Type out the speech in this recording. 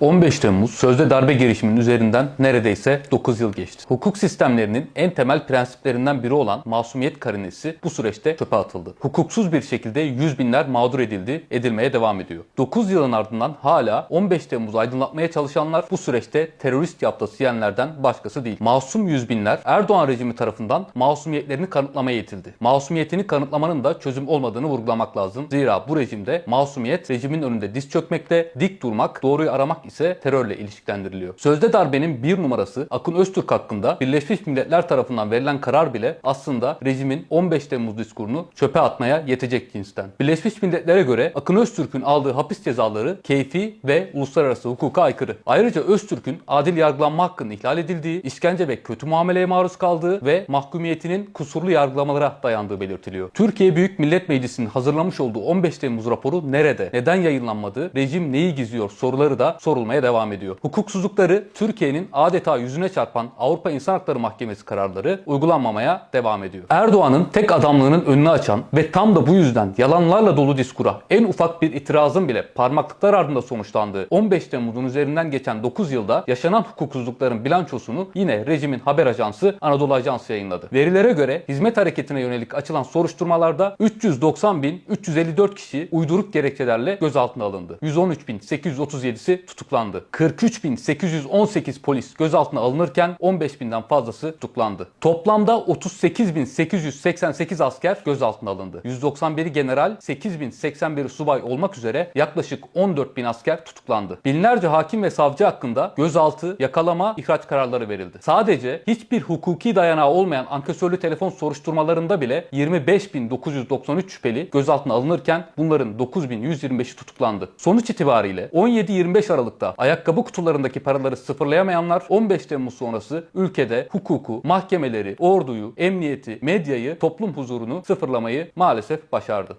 15 Temmuz sözde darbe girişiminin üzerinden neredeyse 9 yıl geçti. Hukuk sistemlerinin en temel prensiplerinden biri olan masumiyet karinesi bu süreçte çöpe atıldı. Hukuksuz bir şekilde yüz binler mağdur edildi, edilmeye devam ediyor. 9 yılın ardından hala 15 Temmuz'u aydınlatmaya çalışanlar bu süreçte terörist yaptası yiyenlerden başkası değil. Masum yüz binler Erdoğan rejimi tarafından masumiyetlerini kanıtlamaya itildi. Masumiyetini kanıtlamanın da çözüm olmadığını vurgulamak lazım. Zira bu rejimde masumiyet rejimin önünde diz çökmekte, dik durmak, doğruyu aramak ise terörle ilişkilendiriliyor. Sözde darbenin bir numarası Akın Öztürk hakkında Birleşmiş Milletler tarafından verilen karar bile aslında rejimin 15 Temmuz diskurunu çöpe atmaya yetecek cinsten. Birleşmiş Milletler'e göre Akın Öztürk'ün aldığı hapis cezaları keyfi ve uluslararası hukuka aykırı. Ayrıca Öztürk'ün adil yargılanma hakkının ihlal edildiği, işkence ve kötü muameleye maruz kaldığı ve mahkumiyetinin kusurlu yargılamalara dayandığı belirtiliyor. Türkiye Büyük Millet Meclisi'nin hazırlamış olduğu 15 Temmuz raporu nerede, neden yayınlanmadı, rejim neyi gizliyor soruları da sorulmaya devam ediyor. Hukuksuzlukları Türkiye'nin adeta yüzüne çarpan Avrupa İnsan Hakları Mahkemesi kararları uygulanmamaya devam ediyor. Erdoğan'ın tek adamlığının önünü açan ve tam da bu yüzden yalanlarla dolu diskura en ufak bir itirazın bile parmaklıklar ardında sonuçlandığı 15 Temmuz'un üzerinden geçen 9 yılda yaşanan hukuksuzlukların bilançosunu yine rejimin haber ajansı Anadolu Ajansı yayınladı. Verilere göre hizmet hareketine yönelik açılan soruşturmalarda 390.354 kişi uyduruk gerekçelerle gözaltına alındı. 113.837'si tutuklandı. 43.818 polis gözaltına alınırken 15.000'den fazlası tutuklandı. Toplamda 38.888 asker gözaltına alındı. 191 general, 8.081 subay olmak üzere yaklaşık 14.000 asker tutuklandı. Binlerce hakim ve savcı hakkında gözaltı, yakalama, ihraç kararları verildi. Sadece hiçbir hukuki dayanağı olmayan ankesörlü telefon soruşturmalarında bile 25.993 şüpheli gözaltına alınırken bunların 9.125'i tutuklandı. Sonuç itibariyle 17-25 Aralık'ta ayakkabı kutularındaki paraları sıfırlayamayanlar 15 Temmuz sonrası ülkede hukuku, mahkemeleri, orduyu, emniyeti, medyayı, toplum huzurunu sıfırlamayı maalesef başardı.